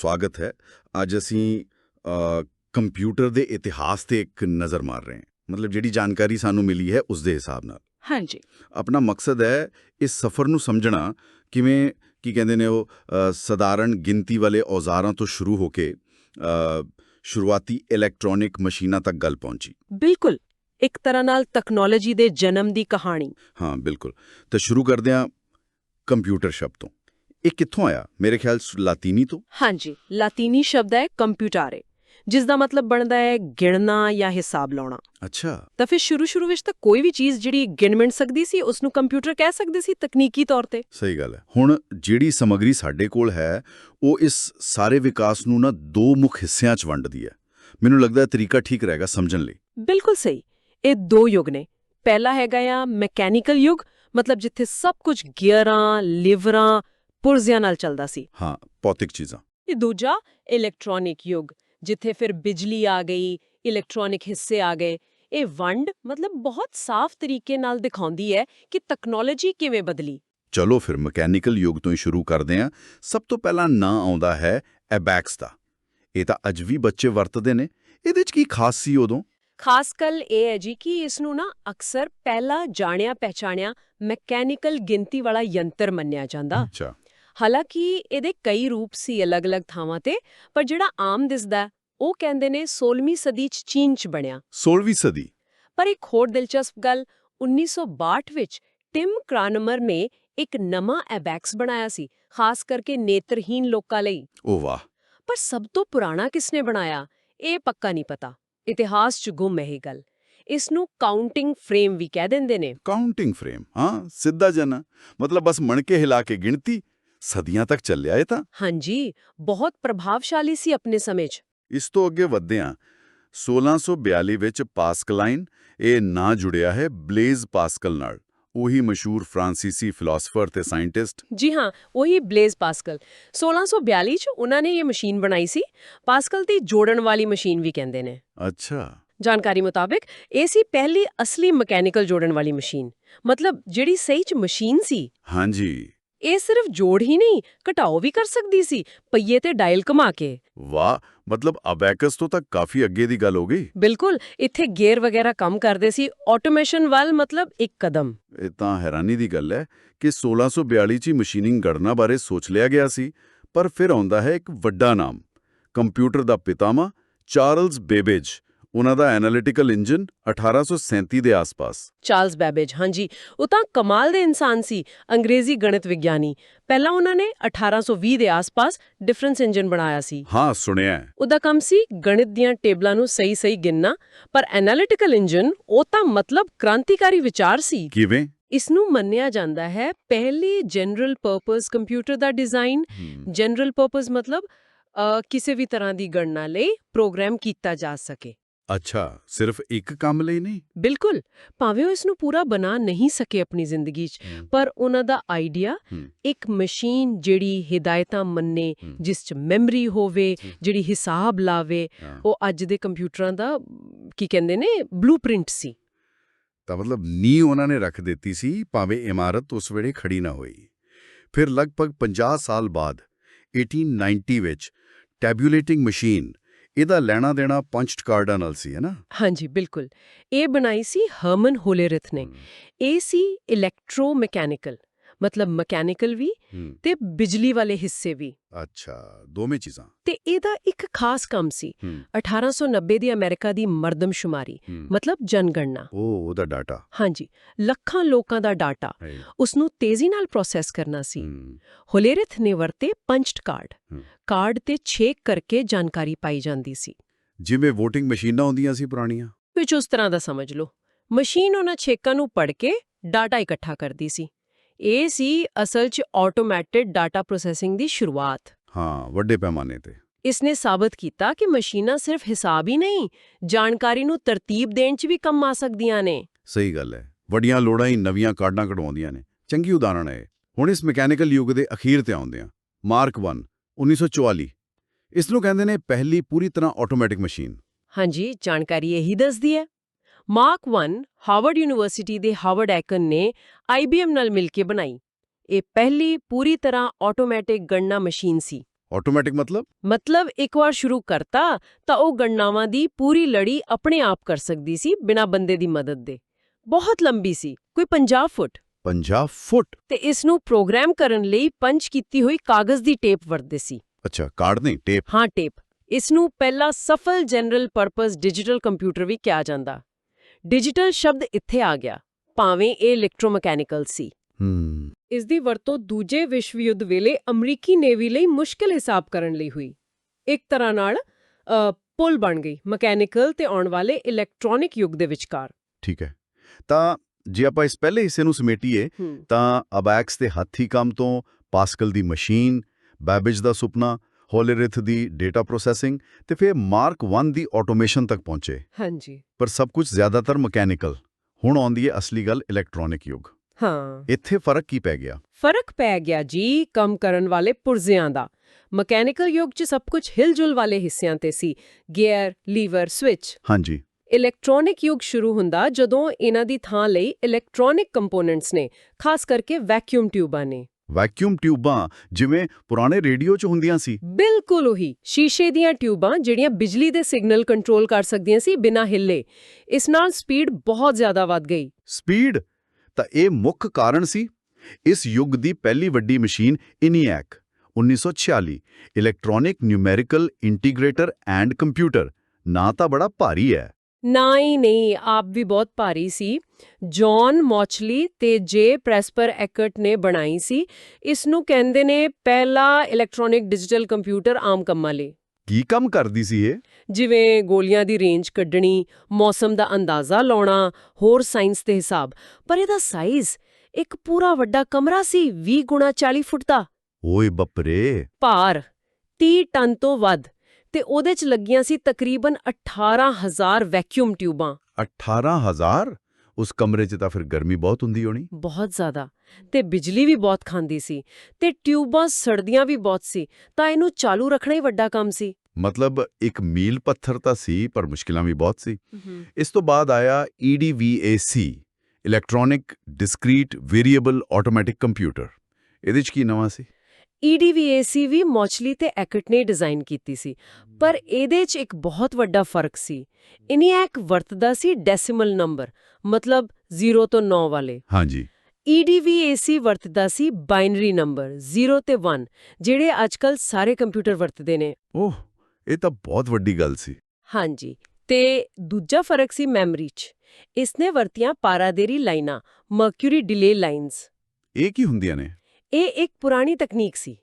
ਸਵਾਗਤ ਹੈ। ਅੱਜ ਅਸੀਂ ਕੰਪਿਊਟਰ ਦੇ ਇਤਿਹਾਸ ਤੇ ਇੱਕ ਨਜ਼ਰ ਮਾਰ ਰਹੇ ਹਾਂ। ਮਤਲਬ ਜਿਹੜੀ ਜਾਣਕਾਰੀ ਸਾਨੂੰ ਮਿਲੀ ਹੈ ਉਸ ਦੇ ਹਿਸਾਬ ਨਾਲ। ਹਾਂਜੀ। ਆਪਣਾ ਮਕਸਦ ਹੈ ਇਸ ਸਫ਼ਰ ਨੂੰ ਸਮਝਣਾ ਕਿਵੇਂ ਕੀ ਕਹਿੰਦੇ ਨੇ ਉਹ ਸਧਾਰਨ ਗਿਣਤੀ ਵਾਲੇ ਔਜ਼ਾਰਾਂ ਤੋਂ ਸ਼ੁਰੂ ਹੋ ਕੇ ਸ਼ੁਰੂਆਤੀ ਇਲੈਕਟ੍ਰੋਨਿਕ ਮਸ਼ੀਨਾਂ ਤੱਕ ਗੱਲ ਪਹੁੰਚੀ। ਬਿਲਕੁਲ। ਇੱਕ ਤਰ੍ਹਾਂ ਨਾਲ ਟੈਕਨੋਲੋਜੀ ਦੇ ਜਨਮ ਦੀ ਕਹਾਣੀ। ਹਾਂ ਬਿਲਕੁਲ। ਤਾਂ ਸ਼ੁਰੂ ਕਰਦੇ ਹਾਂ ਕੰਪਿਊਟਰ ਸ਼ਬਦ ਤੋਂ। ਇਹ ਕਿੱਥੋਂ ਆਇਆ? ਮੇਰੇ ਖਿਆਲ ਲਾਤੀਨੀ ਤੋਂ। ਹਾਂਜੀ ਲਾਤੀਨੀ ਸ਼ਬਦ ਹੈ ਕੰਪਿਊਟਾਰੇ ਜਿਸ ਦਾ ਮਤਲਬ ਬਣਦਾ ਹੈ ਗਿਣਨਾ ਜਾਂ ਹਿਸਾਬ ਲਾਉਣਾ। ਅੱਛਾ। ਤਾਂ ਫਿਰ ਸ਼ੁਰੂ-ਸ਼ੁਰੂ ਵਿੱਚ ਤਾਂ ਕੋਈ ਵੀ ਚੀਜ਼ ਜਿਹੜੀ ਗਿਣ ਮਿਣ ਸਕਦੀ ਸੀ ਉਸ ਨੂੰ ਕੰਪਿਊਟਰ ਕਹਿ ਸਕਦੇ ਸੀ ਤਕਨੀਕੀ ਤੌਰ ਤੇ। ਸਹੀ ਗੱਲ ਹੈ। ਹੁਣ ਜਿਹੜੀ ਸਮੱਗਰੀ ਸਾਡੇ ਕੋਲ ਹੈ ਉਹ ਇਸ ਸਾਰੇ ਵਿਕਾਸ ਨੂੰ ਨਾ ਦੋ ਮੁੱਖ ਹਿੱਸਿਆਂ 'ਚ ਵੰਡਦੀ ਹੈ। ਮੈਨੂੰ ਲੱਗਦਾ ਹੈ ਤਰੀਕਾ ਠੀਕ ਰਹੇਗਾ ਸਮਝਣ ਲਈ। ਬਿਲਕੁਲ ਸਹੀ। ਇਹ ਦੋ ਯੁੱਗ ਨੇ। ਪਹਿਲਾ ਹੈਗਾ ਆ ਮੈਕੈਨੀਕਲ ਯੁੱਗ ਮਤਲਬ ਜਿੱਥੇ ਸਭ ਕੁਝ ਗੀਅਰਾਂ ਲੀਵਰਾਂ ਪੁਰਜ਼ਿਆਂ ਨਾਲ ਚੱਲਦਾ ਸੀ। ਹਾਂ ਭੌਤਿਕ ਚੀਜ਼ਾਂ। ਇਹ ਦੂਜਾ ਇਲੈਕਟ੍ਰੋਨਿਕ ਯੁੱਗ ਜਿੱਥੇ ਫਿਰ ਬਿਜਲੀ ਆ ਗਈ ਇਲੈਕਟ੍ਰੋਨਿਕ ਹਿੱਸੇ ਆ ਗਏ। ਇਹ ਵੰਡ ਮਤਲਬ ਬਹੁਤ ਸਾਫ਼ ਤਰੀਕੇ ਨਾਲ ਦਿਖਾਉਂਦੀ ਹੈ ਕਿ ਟੈਕਨੋਲੋਜੀ ਕਿਵੇਂ ਬਦਲੀ। ਚਲੋ ਫਿਰ ਮਕੈਨੀਕਲ ਯੁੱਗ ਤੋਂ ਹੀ ਸ਼ੁਰੂ ਕਰਦੇ ਹਾਂ। ਸਭ ਤੋਂ ਪਹਿਲਾਂ ਨਾਂ ਆਉਂਦਾ ਹੈ ਐਬੈਕਸ ਦਾ। ਇਹ ਤਾਂ ਅੱਜ ਵੀ ਬੱਚੇ ਵਰਤਦੇ ਨੇ। ਇਹਦੇ 'ਚ ਕੀ ਖਾਸ ਸੀ ਉਦੋਂ? ਖਾਸ ਗੱਲ ਇਹ ਹੈ ਜੀ ਕਿ ਇਸ ਨੂੰ ਨਾ ਅਕਸਰ ਪਹਿਲਾ ਜਾਣਿਆ ਪਹਿਚਾਣਿਆ ਮੈਕੈਨੀਕਲ ਗਿਣਤੀ ਵਾਲਾ ਯੰਤਰ ਮੰਨਿਆ ਜਾਂਦਾ। ਅੱਛਾ। ਹਾਲਾਂਕਿ ਇਹਦੇ ਕਈ ਰੂਪ ਸੀ ਅਲੱਗ-ਅਲੱਗ ਥਾਵਾਂ ਤੇ ਪਰ ਜਿਹੜਾ ਆਮ ਦਿਸਦਾ ਉਹ ਕਹਿੰਦੇ ਨੇ 16ਵੀਂ ਸਦੀ ਚ ਚੀਨ ਚ ਬਣਿਆ। 16ਵੀਂ ਸਦੀ। ਪਰ ਇੱਕ ਹੋਰ ਦਿਲਚਸਪ ਗੱਲ 1962 ਵਿੱਚ ਟਿਮ ਕ੍ਰਾਨਮਰ ਨੇ ਇੱਕ ਨਵਾਂ ਐਬੈਕਸ ਬਣਾਇਆ ਸੀ ਖਾਸ ਕਰਕੇ ਨੇਤਰਹੀਨ ਲੋਕਾਂ ਲਈ। ਉਹ ਵਾਹ! ਪਰ ਸਭ ਤੋਂ ਪੁਰਾਣਾ ਕਿਸਨੇ ਬਣਾਇਆ? ਇਹ ਪੱਕਾ ਨਹੀਂ ਪਤਾ। ਇਤਿਹਾਸ 'ਚ ਗੁੰਮ ਹੈ ਇਹ ਗੱਲ। ਇਸ ਨੂੰ ਕਾਊਂਟਿੰਗ ਫਰੇਮ ਵੀ ਕਹਿ ਦਿੰਦੇ ਨੇ। ਕਾਊਂਟਿੰਗ ਫਰੇਮ ਹਾਂ ਸਿੱਧਾ ਜਨਾ। ਮਤਲਬ ਬਸ ਮਣਕੇ ਹਿਲਾ ਕੇ ਗਿਣਤੀ ਸਦੀਆਂ ਤੱਕ ਚੱਲਿਆ ਇਹ ਤਾਂ? ਹਾਂਜੀ ਬਹੁਤ ਪ੍ਰਭਾਵਸ਼ਾਲੀ ਸੀ ਆਪਣੇ ਸਮੇਂ 'ਚ। ਇਸ ਤੋਂ ਅੱਗੇ ਵਧਦੇ ਹਾਂ 1642 ਵਿੱਚ ਪਾਸਕਲਾਈਨ ਇਹ ਨਾਂ ਜੁੜਿਆ ਹੈ ਬਲੇਜ਼ ਪਾਸਕਲ ਨਾਲ। ਉਹੀ ਮਸ਼ਹੂਰ ਫ੍ਰਾਂਸੀਸੀ ਫਿਲਾਸਫਰ ਤੇ ਸਾਇੰਟਿਸਟ। ਜੀ ਹਾਂ ਉਹੀ ਬਲੇਜ਼ ਪਾਸਕਲ। 1642 ਚ ਉਹਨਾਂ ਨੇ ਇਹ ਮਸ਼ੀਨ ਬਣਾਈ ਸੀ। ਪਾਸਕਲ ਦੀ ਜੋੜਨ ਵਾਲੀ ਮਸ਼ੀਨ ਵੀ ਕਹਿੰਦੇ ਨੇ। ਅੱਛਾ। ਜਾਣਕਾਰੀ ਮੁਤਾਬਕ ਇਹ ਸੀ ਪਹਿਲੀ ਅਸਲੀ ਮਕੈਨੀਕਲ ਜੋੜਨ ਵਾਲੀ ਮਸ਼ੀਨ। ਮਤਲਬ ਜਿਹੜੀ ਸਹੀ ਚ ਮਸ਼ੀਨ ਸੀ। ਹਾਂਜੀ। ਇਹ ਸਿਰਫ ਜੋੜ ਹੀ ਨਹੀਂ ਘਟਾਓ ਵੀ ਕਰ ਸਕਦੀ ਸੀ ਪਈਏ ਤੇ ਡਾਇਲ ਘੁਮਾ ਕੇ। ਵਾਹ ਮਤਲਬ ਅਬੈਕਸ ਤੋਂ ਤਾਂ ਕਾਫੀ ਅੱਗੇ ਦੀ ਗੱਲ ਹੋ ਗਈ। ਬਿਲਕੁਲ ਇੱਥੇ ਗੇਅਰ ਵਗੈਰਾ ਕੰਮ ਕਰਦੇ ਸੀ ਆਟੋਮੇਸ਼ਨ ਵੱਲ ਮਤਲਬ ਇੱਕ ਕਦਮ। ਇਹ ਤਾਂ ਹੈਰਾਨੀ ਦੀ ਗੱਲ ਹੈ ਕਿ 1642 ਚ ਹੀ ਮਸ਼ੀਨਿੰਗ ਗਣਨਾ ਬਾਰੇ ਸੋਚ ਲਿਆ ਗਿਆ ਸੀ ਪਰ ਫਿਰ ਆਉਂਦਾ ਹੈ ਇੱਕ ਵੱਡਾ ਨਾਮ। ਕੰਪਿਊਟਰ ਦਾ ਪਿਤਾਮਾ ਚਾਰਲਸ ਬੇਬੇਜ ਉਹਨਾਂ ਦਾ ਐਨਾਲਿਟੀਕਲ ਇੰਜਨ 1837 ਦੇ ਆਸ-ਪਾਸ। ਚਾਰਲਸ ਬੈਬੇਜ ਹਾਂਜੀ। ਉਹ ਤਾਂ ਕਮਾਲ ਦੇ ਇਨਸਾਨ ਸੀ ਅੰਗਰੇਜ਼ੀ ਗਣਿਤ ਵਿਗਿਆਨੀ। ਪਹਿਲਾਂ ਉਹਨਾਂ ਨੇ 1820 ਦੇ ਆਸ-ਪਾਸ ਡਿਫਰੈਂਸ ਇੰਜਨ ਬਣਾਇਆ ਸੀ। ਹਾਂ ਸੁਣਿਆ। ਉਹਦਾ ਕੰਮ ਸੀ ਗਣਿਤ ਦੀਆਂ ਟੇਬਲਾਂ ਨੂੰ ਸਹੀ-ਸਹੀ ਗਿਣਨਾ ਪਰ ਐਨਾਲਿਟੀਕਲ ਇੰਜਨ ਉਹ ਤਾਂ ਮਤਲਬ ਕ੍ਰਾਂਤੀਕਾਰੀ ਵਿਚਾਰ ਸੀ। ਕਿਵੇਂ? ਇਸ ਨੂੰ ਮੰਨਿਆ ਜਾਂਦਾ ਹੈ ਪਹਿਲੀ ਜਨਰਲ ਪਰਪਸ ਕੰਪਿਊਟਰ ਦਾ ਡਿਜ਼ਾਈਨ। ਜਨਰਲ ਪਰਪਸ ਮਤਲਬ ਕਿਸੇ ਵੀ ਤਰ੍ਹਾਂ ਦੀ ਗਣਨਾ ਲਈ ਪ੍ਰੋਗਰਾਮ ਕੀਤਾ ਜਾ ਸਕੇ। ਅੱਛਾ ਸਿਰਫ ਇੱਕ ਕੰਮ ਲਈ ਨਹੀਂ ਬਿਲਕੁਲ ਭਾਵੇਂ ਉਹ ਇਸ ਨੂੰ ਪੂਰਾ ਬਣਾ ਨਹੀਂ ਸਕੇ ਆਪਣੀ ਜ਼ਿੰਦਗੀ 'ਚ ਪਰ ਉਹਨਾਂ ਦਾ ਆਈਡੀਆ। ਇੱਕ ਮਸ਼ੀਨ ਜਿਹੜੀ ਹਿਦਾਇਤਾਂ ਮੰਨੇ। ਜਿਸ 'ਚ ਮੈਮਰੀ ਹੋਵੇ ਜਿਹੜੀ ਹਿਸਾਬ ਲਾਵੇ। ਉਹ ਅੱਜ ਦੇ ਕੰਪਿਊਟਰਾਂ ਦਾ ਕੀ ਕਹਿੰਦੇ ਨੇ ਬਲੂਪ੍ਰਿੰਟ ਸੀ ਤਾਂ ਮਤਲਬ ਨੀ ਉਹਨਾਂ ਨੇ ਰੱਖ ਦਿੱਤੀ ਸੀ ਭਾਵੇਂ ਇਮਾਰਤ ਉਸ ਵੇਲੇ ਖੜੀ ਨਾ ਹੋਈ ਫਿਰ ਲਗਭਗ 50 ਸਾਲ ਬਾਅਦ 1890 ਵਿੱਚ ਟੈਬੂਲੇਟਿੰਗ ਮਸ਼ੀਨ ਇਹਦਾ ਲੈਣਾ ਦੇਣਾ ਪੰਚਡ ਕਾਰਡਾਂ ਨਾਲ ਸੀ ਹੈ ਨਾ? ਹਾਂਜੀ ਬਿਲਕੁਲ। ਇਹ ਬਣਾਈ ਸੀ ਹਰਮਨ ਹੋਲੇਰਿਥ ਨੇ। ਇਹ ਸੀ ਇਲੈਕਟ੍ਰੋਮੈਕੈਨੀਕਲ ਮਤਲਬ ਮਕੈਨੀਕਲ ਵੀ ਤੇ ਬਿਜਲੀ ਵਾਲੇ ਹਿੱਸੇ ਵੀ। ਅੱਛਾ ਦੋਵੇਂ ਚੀਜ਼ਾਂ। ਤੇ ਇਹਦਾ ਇੱਕ ਖਾਸ ਕੰਮ ਸੀ ਹੂੰ। 1890 ਦੀ ਅਮਰੀਕਾ ਦੀ ਮਰਦਮਸ਼ੁਮਾਰੀ ਮਤਲਬ ਜਨਗਣਨਾ। ਉਹ ਉਹਦਾ ਡਾਟਾ। ਹਾਂਜੀ ਲੱਖਾਂ ਲੋਕਾਂ ਦਾ ਡਾਟਾ। ਉਸ ਨੂੰ ਤੇਜ਼ੀ ਨਾਲ ਪ੍ਰੋਸੈਸ ਕਰਨਾ ਸੀ। ਹੋਲੇਰਿਥ ਨੇ ਵਰਤੇ ਪੰਚਡ ਕਾਰਡ। ਕਾਰਡ ਤੇ ਛੇਕ ਕਰਕੇ ਜਾਣਕਾਰੀ ਪਾਈ ਜਾਂਦੀ ਸੀ। ਜਿਵੇਂ VOTING ਮਸ਼ੀਨਾਂ ਹੁੰਦੀਆਂ ਸੀ ਪੁਰਾਣੀਆਂ। ਵਿੱਚ ਉਸ ਤਰ੍ਹਾਂ ਦਾ ਸਮਝ ਲਓ। ਮਸ਼ੀਨ ਉਹਨਾਂ ਛੇਕਾਂ ਨੂੰ ਪੜ੍ਹ ਕੇ ਡਾਟਾ ਇਕੱਠਾ ਕਰਦੀ ਸੀ। ਇਹ ਸੀ ਅਸਲ 'ਚ ਆਟੋਮੈਟਿਡ ਡਾਟਾ ਪ੍ਰੋਸੈਸਿੰਗ ਦੀ ਸ਼ੁਰੂਆਤ। ਹਾਂ ਵੱਡੇ ਪੈਮਾਨੇ ਤੇ। ਇਸ ਨੇ ਸਾਬਤ ਕੀਤਾ ਕਿ ਮਸ਼ੀਨਾਂ ਸਿਰਫ ਹਿਸਾਬ ਹੀ ਨਹੀਂ ਜਾਣਕਾਰੀ ਨੂੰ ਤਰਤੀਬ ਦੇਣ 'ਚ ਵੀ ਕੰਮ ਆ ਸਕਦੀਆਂ ਨੇ। ਸਹੀ ਗੱਲ ਹੈ। ਵੱਡੀਆਂ ਲੋੜਾਂ ਹੀ ਨਵੀਆਂ ਕਾਰਡਾਂ ਕਢਵਾਉਂਦੀਆਂ ਨੇ। ਚੰਗੀ ਉਦਾਹਰਣ ਹੈ। ਹੁਣ ਇਸ ਮਕੈਨੀਕਲ ਯੁੱਗ ਦੇ ਅਖੀਰ ਤੇ ਆਉਂਦੇ ਆ ਮਾਰਕ 1 1944 ਇਸ ਨੂੰ ਕਹਿੰਦੇ ਨੇ ਪਹਿਲੀ ਪੂਰੀ ਤਰ੍ਹਾਂ ਆਟੋਮੈਟਿਕ ਮਸ਼ੀਨ ਹਾਂਜੀ ਜਾਣਕਾਰੀ ਇਹੀ ਦੱਸਦੀ ਹੈ। ਮਾਰਕ 1 ਹਾਰਵਰਡ ਯੂਨੀਵਰਸਿਟੀ ਦੇ ਹਾਰਵਰਡ ਐਕਨ ਨੇ IBM ਨਾਲ ਮਿਲ ਕੇ ਬਣਾਈ। ਇਹ ਪਹਿਲੀ ਪੂਰੀ ਤਰ੍ਹਾਂ ਆਟੋਮੈਟਿਕ ਗਣਨਾ ਮਸ਼ੀਨ ਸੀ। ਆਟੋਮੈਟਿਕ ਮਤਲਬ? ਮਤਲਬ ਇੱਕ ਵਾਰ ਸ਼ੁਰੂ ਕਰਤਾ ਤਾਂ ਉਹ ਗਣਨਾਵਾਂ ਦੀ ਪੂਰੀ ਲੜੀ ਆਪਣੇ ਆਪ ਕਰ ਸਕਦੀ ਸੀ ਬਿਨਾਂ ਬੰਦੇ ਦੀ ਮਦਦ ਦੇ। ਬਹੁਤ ਲੰਬੀ ਸੀ ਕੋਈ 50 ਫੁੱਟ। 50 ਫੁੱਟ? ਤੇ ਇਸ ਨੂੰ ਪ੍ਰੋਗਰਾਮ ਕਰਨ ਲਈ ਪੰਚ ਕੀਤੀ ਹੋਈ ਕਾਗਜ਼ ਦੀ ਟੇਪ ਵਰਤਦੇ ਸੀ। ਅੱਛਾ ਕਾਰਡ ਨਹੀਂ ਟੇਪ। ਹਾਂ ਟੇਪ। ਇਸ ਨੂੰ ਪਹਿਲਾ ਸਫਲ ਜਨਰਲ ਪਰਪਸ ਡਿਜੀਟਲ ਕੰਪਿਊਟਰ ਵੀ ਕਿਹਾ ਜਾਂਦਾ। ਡਿਜੀਟਲ ਸ਼ਬਦ ਇੱਥੇ ਆ ਗਿਆ ਭਾਵੇਂ ਇਹ ਇਲੈਕਟ੍ਰੋਮੈਕੈਨੀਕਲ ਸੀ। ਇਸ ਦੀ ਵਰਤੋਂ ਦੂਜੇ ਵਿਸ਼ਵ ਯੁੱਧ ਵੇਲੇ ਅਮਰੀਕੀ ਨੇਵੀ ਲਈ ਮੁਸ਼ਕਲ ਹਿਸਾਬ ਕਰਨ ਲਈ ਹੋਈ। ਇੱਕ ਤਰ੍ਹਾਂ ਨਾਲ ਪੁਲ ਬਣ ਗਈ ਮਕੈਨੀਕਲ ਤੇ ਆਉਣ ਵਾਲੇ ਇਲੈਕਟ੍ਰੋਨਿਕ ਯੁੱਗ ਦੇ ਵਿਚਕਾਰ। ਠੀਕ ਹੈ। ਤਾਂ ਜੇ ਆਪਾਂ ਇਸ ਪਹਿਲੇ ਹਿੱਸੇ ਨੂੰ ਸਮੇਟੀਏ ਤਾਂ ਅਬੈਕਸ ਦੇ ਹੱਥੀ ਕੰਮ ਤੋਂ ਪਾਸਕਲ ਦੀ ਮਸ਼ੀਨ ਬੈਬੇਜ ਦਾ ਸੁਪਨਾ ਹੋਲੇਰਿਥ ਦੀ ਡੇਟਾ ਪ੍ਰੋਸੈਸਿੰਗ ਤੇ ਫਿਰ ਮਾਰਕ 1 ਦੀ ਆਟੋਮੇਸ਼ਨ ਤੱਕ ਪਹੁੰਚੇ। ਹਾਂਜੀ। ਪਰ ਸਭ ਕੁਝ ਜ਼ਿਆਦਾਤਰ ਮਕੈਨੀਕਲ ਹੁਣ ਆਉਂਦੀ ਹੈ ਅਸਲੀ ਗੱਲ ਇਲੈਕਟ੍ਰੋਨਿਕ ਯੁੱਗ। ਹਾਂ। ਇੱਥੇ ਫ਼ਰਕ ਕੀ ਪੈ ਗਿਆ? ਫ਼ਰਕ ਪੈ ਗਿਆ ਜੀ ਕੰਮ ਕਰਨ ਵਾਲੇ ਪੁਰਜ਼ਿਆਂ ਦਾ। ਮਕੈਨੀਕਲ ਯੁੱਗ 'ਚ ਸਭ ਕੁਝ ਹਿਲਜੁਲ ਵਾਲੇ ਹਿੱਸਿਆਂ ਤੇ ਸੀ। ਗੀਅਰ ਲੀਵਰ ਸਵਿਚ ਹਾਂਜੀ। ਇਲੈਕਟ੍ਰੋਨਿਕ ਯੁੱਗ ਸ਼ੁਰੂ ਹੁੰਦਾ ਜਦੋਂ ਇਹਨਾਂ ਦੀ ਥਾਂ ਲਈ ਇਲੈਕਟ੍ਰੋਨਿਕ ਕੰਪੋਨੈਂਟਸ ਨੇ ਖਾਸ ਕਰਕੇ ਵੈਕਿਊਮ ਟਿਊਬਾਂ ਨੇ। ਵੈਕਿਊਮ ਟਿਊਬਾਂ ਜਿਵੇਂ ਪੁਰਾਣੇ ਰੇਡੀਓ 'ਚ ਹੁੰਦੀਆਂ ਸੀ। ਬਿਲਕੁਲ ਉਹੀ। ਸ਼ੀਸ਼ੇ ਦੀਆਂ ਟਿਊਬਾਂ ਜਿਹੜੀਆਂ ਬਿਜਲੀ ਦੇ ਸਿਗਨਲ ਕੰਟਰੋਲ ਕਰ ਸਕਦੀਆਂ ਸੀ ਬਿਨਾਂ ਹਿੱਲੇ। ਇਸ ਨਾਲ ਸਪੀਡ ਬਹੁਤ ਜ਼ਿਆਦਾ ਵੱਧ ਗਈ। ਸਪੀਡ? ਤਾਂ ਇਹ ਮੁੱਖ ਕਾਰਨ ਸੀ। ਇਸ ਯੁੱਗ ਦੀ ਪਹਿਲੀ ਵੱਡੀ machine ENIAC 1946 electronic numerical integrator and computer. ਨਾਂ ਤਾਂ ਬੜਾ ਭਾਰੀ ਹੈ। ਨਾ ਹੀ ਨਹੀਂ ਆਪ ਵੀ ਬਹੁਤ ਭਾਰੀ ਸੀ। ਜੌਨ ਮੌਚਲੀ ਤੇ ਜੇ ਪ੍ਰੈਸਪਰ ਐਕਟ ਨੇ ਬਣਾਈ ਸੀ। ਇਸ ਨੂੰ ਕਹਿੰਦੇ ਨੇ ਪਹਿਲਾ ਇਲੈਕਟ੍ਰੋਨਿਕ ਡਿਜੀਟਲ ਕੰਪਿਊਟਰ ਆਮ ਕੰਮਾਂ ਲਈ। ਕੀ ਕੰਮ ਕਰਦੀ ਸੀ ਇਹ? ਜਿਵੇਂ ਗੋਲੀਆਂ ਦੀ ਰੇਂਜ ਕੱਢਣੀ ਮੌਸਮ ਦਾ ਅੰਦਾਜ਼ਾ ਲਾਉਣਾ ਹੋਰ ਸਾਇੰਸ ਦੇ ਹਿਸਾਬ। ਪਰ ਇਹਦਾ ਸਾਈਜ਼ ਇੱਕ ਪੂਰਾ ਵੱਡਾ ਕਮਰਾ ਸੀ 20 ਗੁਣਾ 40 ਫੁੱਟ ਦਾ। ਓਏ ਬੱਪਰੇ! ਭਾਰ 30 ਟਨ ਤੋਂ ਵੱਧ। ਤੇ ਉਹਦੇ 'ਚ ਲੱਗੀਆਂ ਸੀ ਤਕਰੀਬਨ 18000 ਵੈਕਿਊਮ ਟਿਊਬਾਂ 18000 ਉਸ ਕਮਰੇ 'ਚ ਤਾਂ ਫਿਰ ਗਰਮੀ ਬਹੁਤ ਹੁੰਦੀ ਹੋਣੀ। ਬਹੁਤ ਜ਼ਿਆਦਾ। ਤੇ ਬਿਜਲੀ ਵੀ ਬਹੁਤ ਖਾਂਦੀ ਸੀ। ਤੇ ਟਿਊਬਾਂ ਸੜਦੀਆਂ ਵੀ ਬਹੁਤ ਸੀ। ਤਾਂ ਇਹਨੂੰ ਚਾਲੂ ਰੱਖਣਾ ਹੀ ਵੱਡਾ ਕੰਮ ਸੀ। ਮਤਲਬ ਇੱਕ ਮੀਲ ਪੱਥਰ ਤਾਂ ਸੀ ਪਰ ਮੁਸ਼ਕਿਲਾਂ ਵੀ ਬਹੁਤ ਸੀ। ਇਸ ਤੋਂ ਬਾਅਦ ਆਇਆ EDVAC electronic discrete variable automatic computer ਇਹਦੇ 'ਚ ਕੀ ਨਵਾਂ ਸੀ? EDVAC ਵੀ ਮੌਚਲੀ ਤੇ ਐਕਟ ਨੇ ਡਿਜ਼ਾਈਨ ਕੀਤੀ ਸੀ। ਪਰ ਇਹਦੇ 'ਚ ਇੱਕ ਬਹੁਤ ਵੱਡਾ ਫ਼ਰਕ ਸੀ। ਇਨੀਐਕ ਵਰਤਦਾ ਸੀ ਡੈਸੀਮਲ ਨੰਬਰ ਮਤਲਬ 0 ਤੋਂ 9 ਵਾਲੇ। ਹਾਂਜੀ। EDVAC ਵਰਤਦਾ ਸੀ ਬਾਈਨਰੀ ਨੰਬਰ 0 ਤੇ 1 ਜਿਹੜੇ ਅੱਜਕੱਲ ਸਾਰੇ ਕੰਪਿਊਟਰ ਵਰਤਦੇ ਨੇ। ਓਹ ਇਹ ਤਾਂ ਬਹੁਤ ਵੱਡੀ ਗੱਲ ਸੀ। ਹਾਂਜੀ ਤੇ ਦੂਜਾ ਫ਼ਰਕ ਸੀ ਮੈਮਰੀ 'ਚ। ਇਸਨੇ ਵਰਤੀਆਂ ਪਾਰਾਦੇਰੀ ਲਾਈਨਾਂ ਮਰਕਿਊਰੀ ਡਿਲੇ ਲਾਈਨਸ। ਇਹ ਕੀ ਹੁੰਦੀਆਂ ਨੇ? ਇਹ ਇੱਕ ਪੁਰਾਣੀ ਤਕਨੀਕ ਸੀ।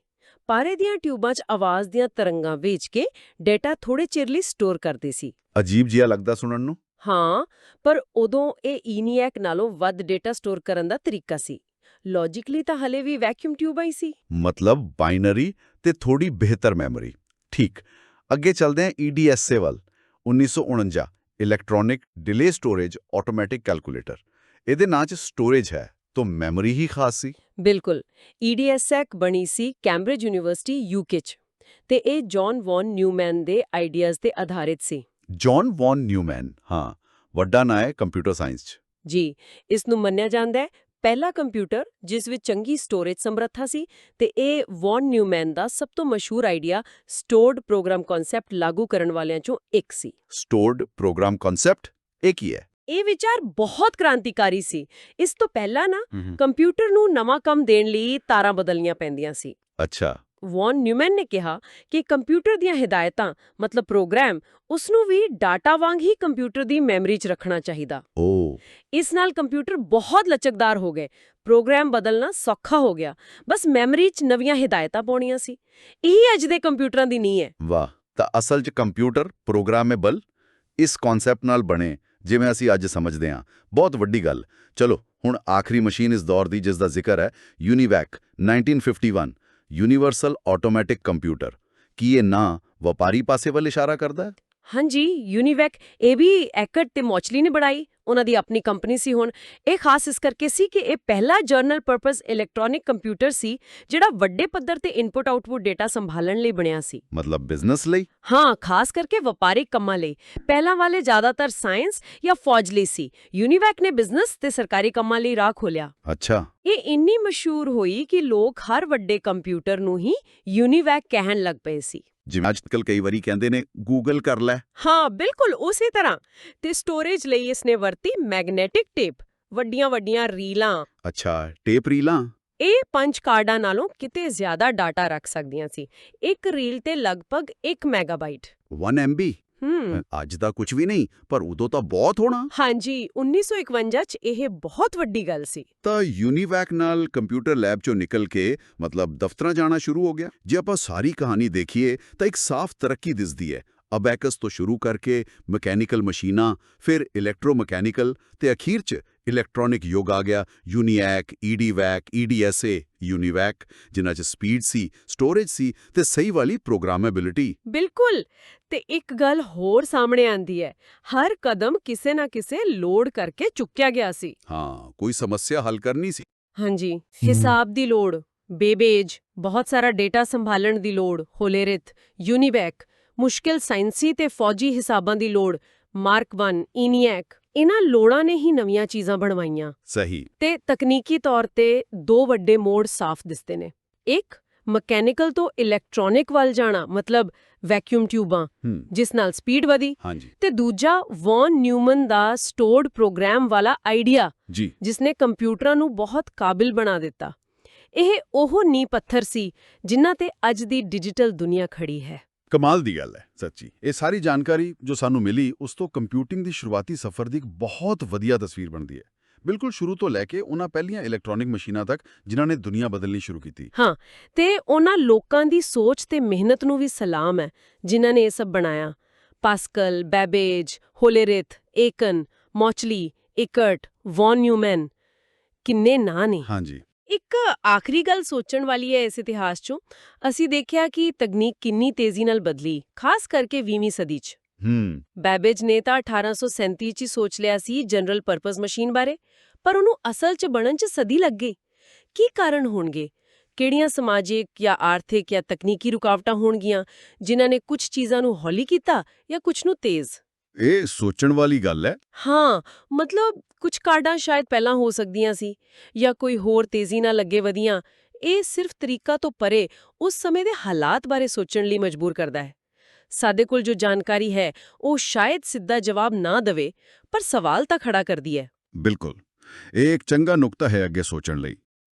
ਪਾਰੇ ਦੀਆਂ ਟਿਊਬਾਂ 'ਚ ਆਵਾਜ਼ ਦੀਆਂ ਤਰੰਗਾਂ ਵੇਚ ਕੇ ਡਾਟਾ ਥੋੜੇ ਚਿਰ ਲਈ ਸਟੋਰ ਕਰਦੇ ਸੀ। ਅਜੀਬ ਜਿਹਾ ਲੱਗਦਾ ਸੁਣਨ ਨੂੰ। ਹਾਂ ਪਰ ਉਦੋਂ ਇਹ ਈਨੀਐਕ ਨਾਲੋਂ ਵੱਧ ਡਾਟਾ ਸਟੋਰ ਕਰਨ ਦਾ ਤਰੀਕਾ ਸੀ। ਲੌਜੀਕਲੀ ਤਾਂ ਹਲੇ ਵੀ ਵੈਕਿਊਮ ਟਿਊਬਾਂ ਹੀ ਸੀ। ਮਤਲਬ ਬਾਈਨਰੀ ਤੇ ਥੋੜੀ ਬਿਹਤਰ ਮੈਮਰੀ ਠੀਕ ਅੱਗੇ ਚੱਲਦੇ ਹਾਂ E EDSA ਵੱਲ। 1949 electronic delay storage automatic calculator ਇਹਦੇ ਨਾਂ 'ਚ ਸਟੋਰੇਜ ਹੈ। ਤਾਂ ਮੈਮਰੀ ਹੀ ਖਾਸ ਸੀ? ਬਿਲਕੁਲ। EDSEC ਬਣੀ ਸੀ ਕੈਂਬਰਿਜ ਯੂਨੀਵਰਸਿਟੀ ਯੂਕੇ 'ਚ ਤੇ ਇਹ ਜੌਨ ਵੌਨ ਨਿਊਮੈਨ ਦੇ ਆਈਡੀਆਜ਼ ਤੇ ਆਧਾਰਿਤ ਸੀ। ਜੌਨ ਵੌਨ ਨਿਊਮੈਨ ਹਾਂ। ਵੱਡਾ ਨਾਂ ਹੈ ਕੰਪਿਊਟਰ ਸਾਇੰਸ 'ਚ। ਜੀ ਇਸ ਨੂੰ ਮੰਨਿਆ ਜਾਂਦਾ ਹੈ ਪਹਿਲਾ ਕੰਪਿਊਟਰ ਜਿਸ ਵਿੱਚ ਚੰਗੀ ਸਟੋਰੇਜ ਸਮਰੱਥਾ ਸੀ ਤੇ ਇਹ ਵੌਨ ਨਿਊਮੈਨ ਦਾ ਸਭ ਤੋਂ ਮਸ਼ਹੂਰ ਆਈਡੀਆ ਸਟੋਰਡ ਪ੍ਰੋਗਰਾਮ ਕਨਸੈਪਟ ਲਾਗੂ ਕਰਨ ਵਾਲਿਆਂ ਚੋਂ ਇੱਕ ਸੀ। Stored programme concept? ਇਹ ਕੀ ਹੈ? ਇਹ ਵਿਚਾਰ ਬਹੁਤ ਕ੍ਰਾਂਤੀਕਾਰੀ ਸੀ। ਇਸ ਤੋਂ ਪਹਿਲਾਂ ਨਾ ਕੰਪਿਊਟਰ ਨੂੰ ਨਵਾਂ ਕੰਮ ਦੇਣ ਲਈ ਤਾਰਾਂ ਬਦਲਣੀਆਂ ਪੈਂਦੀਆਂ ਸੀ। ਅੱਛਾ। ਵੌਨ ਨਿਊਮੈਨ ਨੇ ਕਿਹਾ ਕਿ ਕੰਪਿਊਟਰ ਦੀਆਂ ਹਦਾਇਤਾਂ ਮਤਲਬ ਪ੍ਰੋਗਰਾਮ ਉਸ ਨੂੰ ਵੀ ਡਾਟਾ ਵਾਂਗ ਹੀ ਕੰਪਿਊਟਰ ਦੀ ਮੈਮਰੀ 'ਚ ਰੱਖਣਾ ਚਾਹੀਦਾ। ਓ। ਇਸ ਨਾਲ ਕੰਪਿਊਟਰ ਬਹੁਤ ਲਚਕਦਾਰ ਹੋ ਗਏ। ਪ੍ਰੋਗਰਾਮ ਬਦਲਣਾ ਸੌਖਾ ਹੋ ਗਿਆ। ਬਸ ਮੈਮਰੀ 'ਚ ਨਵੀਆਂ ਹਦਾਇਤਾਂ ਪਾਉਣੀਆਂ ਸੀ। ਇਹ ਅੱਜ ਦੇ ਕੰਪਿਊਟਰਾਂ ਦੀ ਨੀਂਹ ਹੈ। ਵਾਹ ਤਾਂ ਅਸਲ 'ਚ ਕੰਪਿਊਟਰ ਪ੍ਰੋਗਰਾਮੇਬਲ ਇਸ ਕਨਸੈਪਟ ਨਾਲ ਬਣੇ। ਜਿਵੇਂ ਅਸੀਂ ਅੱਜ ਸਮਝਦੇ ਹਾਂ। ਬਹੁਤ ਵੱਡੀ ਗੱਲ। ਚਲੋ, ਹੁਣ ਆਖਰੀ ਮਸ਼ੀਨ ਇਸ ਦੌਰ ਦੀ ਜਿਸ ਦਾ ਜ਼ਿਕਰ ਹੈ ਯੂਨੀਵੈਕ 1951 ਯੂਨੀਵਰਸਲ ਆਟੋਮੈਟਿਕ ਕੰਪਿਊਟਰ ਕੀ ਇਹ ਨਾਂ ਵਪਾਰੀ ਪਾਸੇ ਵੱਲ ਇਸ਼ਾਰਾ ਕਰਦਾ ਹੈ? ਹਾਂਜੀ ਯੂਨੀਵੈਕ ਇਹ ਵੀ ਐਕਟ ਤੇ ਮੌਚਲੀ ਨੇ ਬਣਾਈ ਉਹਨਾਂ ਦੀ ਆਪਣੀ ਕੰਪਨੀ ਸੀ ਹੁਣ। ਇਹ ਖਾਸ ਇਸ ਕਰਕੇ ਸੀ ਕਿ ਇਹ ਪਹਿਲਾ ਜਰਨਲ ਪਰਪਸ ਇਲੈਕਟ੍ਰੋਨਿਕ ਕੰਪਿਊਟਰ ਸੀ ਜਿਹੜਾ ਵੱਡੇ ਪੱਧਰ ਤੇ ਇਨਪੁਟ ਆਊਟਪੁੱਟ ਡੇਟਾ ਸੰਭਾਲਣ ਲਈ ਬਣਿਆ ਸੀ। ਮਤਲਬ ਬਿਜ਼ਨਸ ਲਈ? ਹਾਂ ਖਾਸ ਕਰਕੇ ਵਪਾਰਿਕ ਕੰਮਾਂ ਲਈ। ਪਹਿਲਾਂ ਵਾਲੇ ਜ਼ਿਆਦਾਤਰ ਸਾਇੰਸ ਜਾਂ ਫੌਜ ਲਈ ਸੀ। ਯੂਨੀਵੈਕ ਨੇ ਬਿਜ਼ਨਸ ਤੇ ਸਰਕਾਰੀ ਕੰਮਾਂ ਲਈ ਰਾਹ ਖੋਲਿਆ ਅੱਛਾ। ਇਹ ਇੰਨੀ ਮਸ਼ਹੂਰ ਹੋਈ ਕਿ ਲੋਕ ਹਰ ਵੱਡੇ ਕੰਪਿਊਟਰ ਨੂੰ ਹੀ ਯੂਨੀਵੈਕ ਕਹਿਣ ਲੱਗ ਪਏ ਸੀ। ਜਿਵੇਂ ਅੱਜਕੱਲ ਕਈ ਵਾਰੀ ਕਹਿੰਦੇ ਨੇ ਗੂਗਲ ਕਰ ਲੈ। ਹਾਂ ਬਿਲਕੁਲ ਉਸੇ ਤਰ੍ਹਾਂ। ਤੇ ਸਟੋਰੇਜ ਲਈ ਇਸਨੇ ਵਰਤੀ ਮੈਗਨੈਟਿਕ ਟੇਪ ਵੱਡੀਆਂ ਵੱਡੀਆਂ ਰੀਲਾਂ। ਅੱਛਾ ਟੇਪ ਰੀਲਾਂ? ਇਹ ਪੰਜ ਕਾਰਡਾਂ ਨਾਲੋਂ ਕਿਤੇ ਜ਼ਿਆਦਾ ਡਾਟਾ ਰੱਖ ਸਕਦੀਆਂ ਸੀ। ਇੱਕ ਰੀਲ ਤੇ ਲਗਭਗ 1 ਮੈਗਾਬਾਈਟ 1 MB ਹੂੰ। ਅੱਜ ਦਾ ਕੁਝ ਵੀ ਨਹੀਂ ਪਰ ਉਦੋਂ ਤਾਂ ਬਹੁਤ ਹੋਣਾ। ਹਾਂਜੀ 1951 ਚ ਇਹ ਬਹੁਤ ਵੱਡੀ ਗੱਲ ਸੀ। ਤਾਂ ਯੂਨੀਵੈਕ ਨਾਲ ਕੰਪਿਊਟਰ ਲੈਬ ਚੋਂ ਨਿਕਲ ਕੇ ਮਤਲਬ ਦਫ਼ਤਰਾਂ ਜਾਣਾ ਸ਼ੁਰੂ ਹੋ ਗਿਆ। ਜੇ ਆਪਾਂ ਸਾਰੀ ਕਹਾਣੀ ਦੇਖੀਏ ਤਾਂ ਇੱਕ ਸਾਫ਼ ਤਰੱਕੀ ਦਿਸਦੀ ਹੈ। ਅਬੈਕਸ ਤੋਂ ਸ਼ੁਰੂ ਕਰਕੇ ਮਕੈਨੀਕਲ ਮਸ਼ੀਨਾਂ ਫਿਰ ਇਲੈਕਟ੍ਰੋਮੈਕੈਨੀਕਲ ਤੇ ਅਖੀਰ 'ਚ ਇਲੈਕਟ੍ਰੋਨਿਕ ਯੁੱਗ ਆ ਗਿਆ ਯੂਨੀਐਕ ਈਡੀਵੈਕ ਈਡੀਐਸਏ ਯੂਨੀਵੈਕ ਜਿਨ੍ਹਾਂ 'ਚ ਸਪੀਡ ਸੀ ਸਟੋਰੇਜ ਸੀ ਤੇ ਸਹੀ ਵਾਲੀ ਪ੍ਰੋਗਰਾਮੇਬਿਲਿਟੀ ਬਿਲਕੁਲ! ਤੇ ਇੱਕ ਗੱਲ ਹੋਰ ਸਾਹਮਣੇ ਆਂਦੀ ਹੈ ਹਰ ਕਦਮ ਕਿਸੇ ਨਾ ਕਿਸੇ ਲੋਡ ਕਰਕੇ ਚੁੱਕਿਆ ਗਿਆ ਸੀ। ਹਾਂ ਕੋਈ ਸਮੱਸਿਆ ਹੱਲ ਕਰਨੀ ਸੀ। ਹਾਂਜੀ ਹਿਸਾਬ ਦੀ ਲੋੜ ਬੇਬੇਜ ਬਹੁਤ ਸਾਰਾ ਡੇਟਾ ਸੰਭਾਲਣ ਦੀ ਲੋੜ ਹੋਲੇਰਿਥ ਯੂਨੀਵੈਕ ਮੁਸ਼ਕਿਲ ਸਾਇੰਸੀ ਤੇ ਫੌਜੀ ਹਿਸਾਬਾਂ ਦੀ ਲੋੜ ਮਾਰਕ 1 ਇਨੀਐਕ ਇਹਨਾਂ ਲੋੜਾਂ ਨੇ ਹੀ ਨਵੀਆਂ ਚੀਜ਼ਾਂ ਬਣਵਾਈਆਂ। ਸਹੀ। ਤੇ ਤਕਨੀਕੀ ਤੌਰ ਤੇ ਦੋ ਵੱਡੇ ਮੋੜ ਸਾਫ਼ ਦਿਸਦੇ ਨੇ। ਇੱਕ ਮਕੈਨੀਕਲ ਤੋਂ ਇਲੈਕਟ੍ਰੋਨਿਕ ਵੱਲ ਜਾਣਾ ਮਤਲਬ ਵੈਕਿਊਮ ਟਿਊਬਾਂ ਜਿਸ ਨਾਲ ਸਪੀਡ ਵਧੀ। ਤੇ ਦੂਜਾ ਵੌਨ ਨਿਊਮਨ ਦਾ ਸਟੋਰਡ ਪ੍ਰੋਗਰਾਮ ਵਾਲਾ ਆਈਡੀਆ ਜੀ। ਜਿਸਨੇ ਕੰਪਿਊਟਰਾਂ ਨੂੰ ਬਹੁਤ ਕਾਬਿਲ ਬਣਾ ਦਿੱਤਾ। ਇਹ ਉਹ ਨੀਂਹ ਪੱਥਰ ਸੀ ਜਿਨ੍ਹਾਂ ਤੇ ਅੱਜ ਦੀ ਡਿਜੀਟਲ ਦੁਨੀਆ ਖੜੀ ਹੈ। ਕਮਾਲ ਦੀ ਗੱਲ ਹੈ ਸੱਚੀ। ਇਹ ਸਾਰੀ ਜਾਣਕਾਰੀ ਜੋ ਸਾਨੂੰ ਮਿਲੀ ਉਸ ਤੋਂ ਕੰਪਿਊਟਿੰਗ ਦੀ ਸ਼ੁਰੂਆਤੀ ਸਫ਼ਰ ਦੀ ਇੱਕ ਬਹੁਤ ਵਧੀਆ ਤਸਵੀਰ ਬਣਦੀ ਹੈ। ਬਿਲਕੁਲ ਸ਼ੁਰੂ ਤੋਂ ਲੈ ਕੇ ਉਹਨਾਂ ਪਹਿਲੀਆਂ ਇਲੈਕਟ੍ਰੋਨਿਕ ਮਸ਼ੀਨਾਂ ਤੱਕ ਜਿਨ੍ਹਾਂ ਨੇ ਦੁਨੀਆ ਬਦਲਣੀ ਸ਼ੁਰੂ ਕੀਤੀ। ਤੇ ਉਹਨਾਂ ਲੋਕਾਂ ਦੀ ਸੋਚ ਤੇ ਮਿਹਨਤ ਨੂੰ ਵੀ ਸਲਾਮ ਹੈ ਜਿਨ੍ਹਾਂ ਨੇ ਇਹ ਸਭ ਬਣਾਇਆ। ਪਾਸਕਲ ਬੈਬੇਜ ਹੋਲੇਰਿਥ ਏਕਨ ਮੌਚਲੀ ਇਕਰਟ ਵੌਨ ਨਿਊਮਨ ਕਿੰਨੇ ਨਾਂ ਨੇ। ਹਾਂਜੀ। ਇੱਕ ਆਖਰੀ ਗੱਲ ਸੋਚਣ ਵਾਲੀ ਹੈ ਇਸ ਇਤਿਹਾਸ 'ਚੋਂ। ਅਸੀਂ ਦੇਖਿਆ ਕਿ ਤਕਨੀਕ ਕਿੰਨੀ ਤੇਜ਼ੀ ਨਾਲ ਬਦਲੀ ਖਾਸ ਕਰਕੇ 20ਵੀਂ ਸਦੀ 'ਚ। ਹੂੰ। ਬੈਬੇਜ ਨੇ ਤਾਂ 1837 'ਚ ਸੋਚ ਲਿਆ ਸੀ ਜਨਰਲ ਪਰਪਸ ਮਸ਼ੀਨ ਬਾਰੇ ਪਰ ਉਹਨੂੰ ਅਸਲ 'ਚ ਬਣਨ 'ਚ ਸਦੀ ਲੱਗ ਗਈ। ਕੀ ਕਾਰਨ ਹੋਣਗੇ? ਕਿਹੜੀਆਂ ਸਮਾਜਿਕ ਜਾਂ ਆਰਥਿਕ ਜਾਂ ਤਕਨੀਕੀ ਰੁਕਾਵਟਾਂ ਹੋਣਗੀਆਂ ਜਿਨ੍ਹਾਂ ਨੇ ਕੁਝ ਚੀਜ਼ਾਂ ਨੂੰ ਹੌਲੀ ਕੀਤਾ ਜਾਂ ਕੁਝ ਨੂੰ ਤੇਜ਼? ਇਹ ਸੋਚਣ ਵਾਲੀ ਗੱਲ ਹੈ। ਹਾਂ ਮਤਲਬ ਕੁਝ ਕਾਰਡਾਂ ਸ਼ਾਇਦ ਪਹਿਲਾਂ ਹੋ ਸਕਦੀਆਂ ਸੀ ਜਾਂ ਕੋਈ ਹੋਰ ਤੇਜ਼ੀ ਨਾਲ ਅੱਗੇ ਵਧੀਆਂ। ਇਹ ਸਿਰਫ ਤਰੀਕਾ ਤੋਂ ਪਰੇ ਉਸ ਸਮੇਂ ਦੇ ਹਾਲਾਤ ਬਾਰੇ ਸੋਚਣ ਲਈ ਮਜਬੂਰ ਕਰਦਾ ਹੈ। ਸਾਡੇ ਕੋਲ ਜੋ ਜਾਣਕਾਰੀ ਹੈ ਉਹ ਸ਼ਾਇਦ ਸਿੱਧਾ ਜਵਾਬ ਨਾ ਦੇਵੇ ਪਰ ਸਵਾਲ ਤਾਂ ਖੜਾ ਕਰਦੀ ਹੈ। ਬਿਲਕੁਲ। ਇਹ ਇੱਕ ਚੰਗਾ ਨੁਕਤਾ ਹੈ ਅੱਗੇ ਸੋਚਣ ਲਈ।